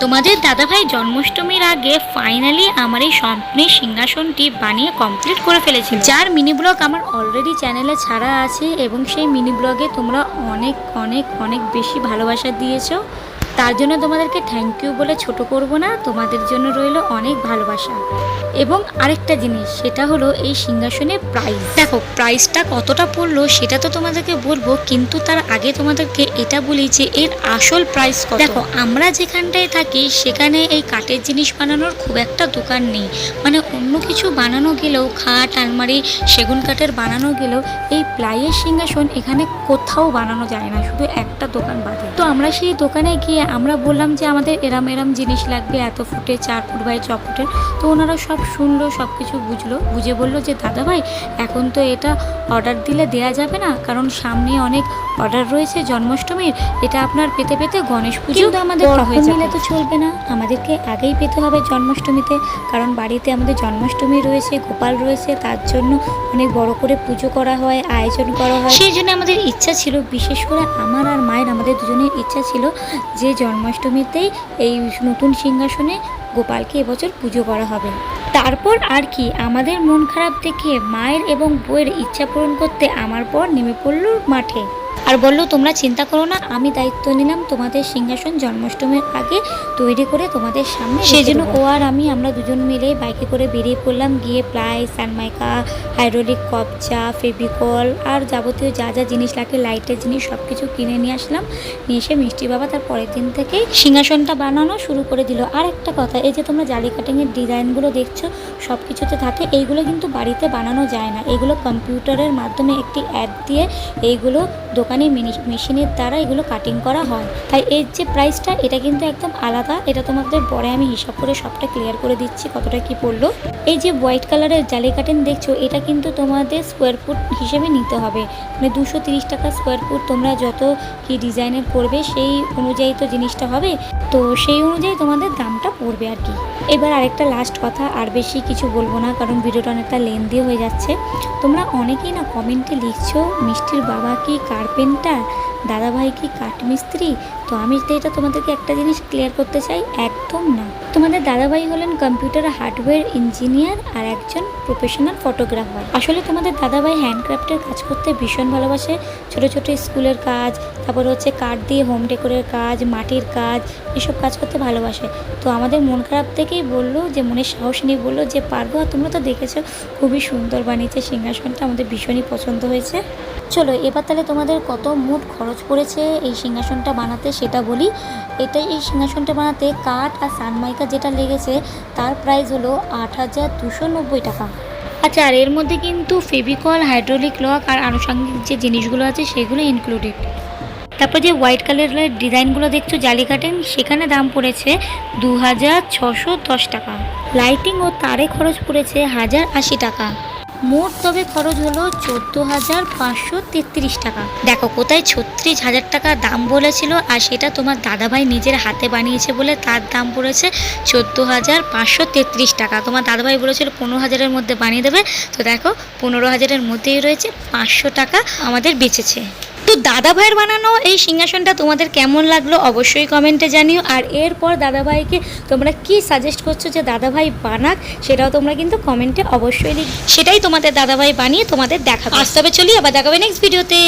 তোমাদের দাদাভাই জন্মাষ্টমীর আগে ফাইনালি আমার এই স্বপ্নের সিংহাসনটি বানিয়ে কমপ্লিট করে ফেলেছি যার মিনি ব্লগ আমার অলরেডি চ্যানেলে ছাড়া আছে এবং সেই মিনি ব্লগে তোমরা অনেক অনেক অনেক বেশি ভালোবাসা দিয়েছ। তার জন্য তোমাদেরকে থ্যাংক ইউ বলে ছোট করব না, তোমাদের জন্য রইল অনেক ভালোবাসা। এবং আরেকটা জিনিস, সেটা হলো এই সিংহাসনে প্রাইস দেখো প্রাইসটা কতটা পড়ল সেটা তো তোমাদেরকে বলব, কিন্তু তার আগে তোমাদেরকে এটা বলি যে এর আসল প্রাইস কত। দেখো, আমরা যেখানটায় থাকি, সেখানে এই কাঠের জিনিস বানানোর খুব একটা দোকান নেই। মানে অন্য কিছু বানানো গেলেও, খাট, আলমারি, সেগুন কাঠের বানানো গেলেও, এই প্লাইয়ের সিংহাসন এখানে কোথাও বানানো যায় না, শুধু একটা দোকান বাদে। তো আমরা সেই দোকানে গিয়ে আমরা বললাম যে আমাদের এরাম এরাম জিনিস লাগবে এত ফুটে চার ফুট বাই ছ ফুটের। তো ওনারা সব শুনলো সব কিছু বুঝলো। বুঝে বলল যে দাদা ভাই এখন তো এটা অর্ডার দিলে দেয়া যাবে না কারণ সামনে অনেক অর্ডার রয়েছে জন্মাষ্টমীর। এটা আপনার পেতে পেতে গণেশ পুজো আমাদের হয়ে নিলে তো চলবে না। আমাদেরকে আগেই পেতে হবে জন্মাষ্টমীতে কারণ বাড়িতে আমাদের জন্মাষ্টমী রয়েছে গোপাল রয়েছে তার জন্য অনেক বড় করে পুজো করা হয় আয়োজন করা হয়। সেই জন্য আমাদের ইচ্ছা ছিল বিশেষ করে আমার আর মায়ের আমাদের দুজনের ইচ্ছা ছিল যে জন্মাষ্টমীতেই এই নতুন সিংহাসনে গোপালকে এবছর পুজো করা হবে। তারপর আর কি, আমাদের মন খারাপ দেখে মায়ের এবং বইয়ের ইচ্ছা পূরণ করতে আমার পর নেমে পড়ল মাঠে। আর বলল তোমরা চিন্তা করো না আমি দায়িত্ব নিলাম তোমাদের সিংহাসন জন্মাষ্টমীর আগে তৈরি করে তোমাদের সামনে সেই জন্য ও আর আমি আমরা দুজন মিলে বাইকে করে বেরিয়ে পড়লাম গিয়ে প্লাই সানমাইকা হাইড্রোলিক কবচা ফেভিকল আর যাবতীয় যা যা জিনিস লাগে লাইটের জিনিস সব কিছু কিনে নিয়ে আসলাম। নিয়ে এসে মিষ্টি বাবা তার পরের দিন থেকেই সিংহাসনটা বানানো শুরু করে দিল। আর একটা কথা এই যে তোমরা জালি কাটিংয়ের ডিজাইনগুলো দেখছ সব কিছুতে থাকে এইগুলো কিন্তু বাড়িতে বানানো যায় না। এগুলো কম্পিউটারের মাধ্যমে একটি অ্যাড দিয়ে এইগুলো দোকানে মিনি- মেশিনের দ্বারা এগুলো কাটিং করা হয়। তাই এর যে প্রাইসটা এটা কিন্তু একদম আলাদা। এটা তোমাদের পরে আমি হিসাব করে সবটা ক্লিয়ার করে দিচ্ছি কতটা কি পড়ল। এই যে হোয়াইট কালারের জালি কাটেন দেখছ, এটা কিন্তু তোমাদের স্কোয়ার ফুট হিসেবে নিতে হবে। মানে দুশো তিরিশ টাকা স্কোয়ার ফুট তোমরা যত কি ডিজাইনের করবে সেই অনুযায়ী তো জিনিসটা হবে। তো সেই অনুযায়ী তোমাদের দামটা পড়বে আর কি। এবার আরেকটা লাস্ট কথা, আর বেশি কিছু বলব না, কারণ ভিডিওটা অনেকটা লেন্দি হয়ে যাচ্ছে। তোমরা অনেকেই না কমেন্টে লিখছো, মিষ্টির বাবা কি কার্পেন্টার দাদাভাই কি কাঠমিস্ত্রি? তো আমি এটা তোমাদেরকে একটা জিনিস ক্লিয়ার করতে চাই, একদম না। দাদাভাই হলেন কম্পিউটার হার্ডওয়্যার ইঞ্জিনিয়ার আর একজন প্রফেশনাল ফটোগ্রাফার আসলে তোমাদের দাদাভাই হ্যান্ডক্রাফটের কাজ করতে ভীষণ ভালোবাসে। ছোট ছোট স্কুলের কাজ, তারপর হচ্ছে কাঠ দিয়ে হোম ডেকোরের কাজ, মাটির কাজ, এসব কাজ করতে ভালোবাসে। তো আমাদের মন খারাপ থেকেই বলল যে মনের সাহস নিয়ে বলল যে, পারব আর তোমরা তো দেখেছ, খুবই সুন্দর বানিয়েছে, সিংহাসনটা আমাদের ভীষণই পছন্দ হয়েছে। চলো, এবার তাহলে তোমাদের কত মোট খরচ পড়েছে এই সিংহাসনটা বানাতে সেটা বলি। এটা এই সিংহাসনটা বানাতে কাঠ আর সানমাইকা যেটা লেগেছে, তার প্রাইস হলো আট হাজার দুশো নব্বই টাকা। আচ্ছা আর এর মধ্যে কিন্তু ফেভিকল, হাইড্রোলিক লক আর আনুষঙ্গিক যে জিনিসগুলো আছে সেগুলো ইনক্লুডেড তারপর যে হোয়াইট কালারের ডিজাইনগুলো দেখছ জালি কাটেন সেখানে দাম পড়েছে দু হাজার ছশো দশ টাকা। লাইটিং ও তারে খরচ পড়েছে হাজার আশি টাকা। মোট তবে খরচ হলো চোদ্দ হাজার পাঁচশো তেত্রিশ টাকা। দেখো, কোথায় ছত্রিশ হাজার টাকা দাম বলেছিল আর সেটা তোমার দাদাভাই নিজের হাতে বানিয়েছে বলে তার দাম পড়েছে চোদ্দ হাজার পাঁচশো তেত্রিশ টাকা। তোমার দাদাভাই বলেছিল পনেরো হাজারের মধ্যে বানিয়ে দেবে। তো দেখো, পনেরো হাজারের মধ্যেই রয়েছে পাঁচশো টাকা আমাদের বেঁচেছে। তো দাদা ভাইয়ের বানানো এই সিংহাসনটা তোমাদের কেমন লাগল অবশ্যই কমেন্টে জানিও। আর এরপর দাদা ভাইকে তোমরা কি সাজেস্ট করছ যে দাদা ভাই বানাক, সেটাও তোমরা কিন্তু কমেন্টে অবশ্যই লিখ সেটাই তোমাদের দাদা ভাই বানিয়ে তোমাদের দেখা আসতে হবে চলি, আবার দেখাবে নেক্সট ভিডিওতে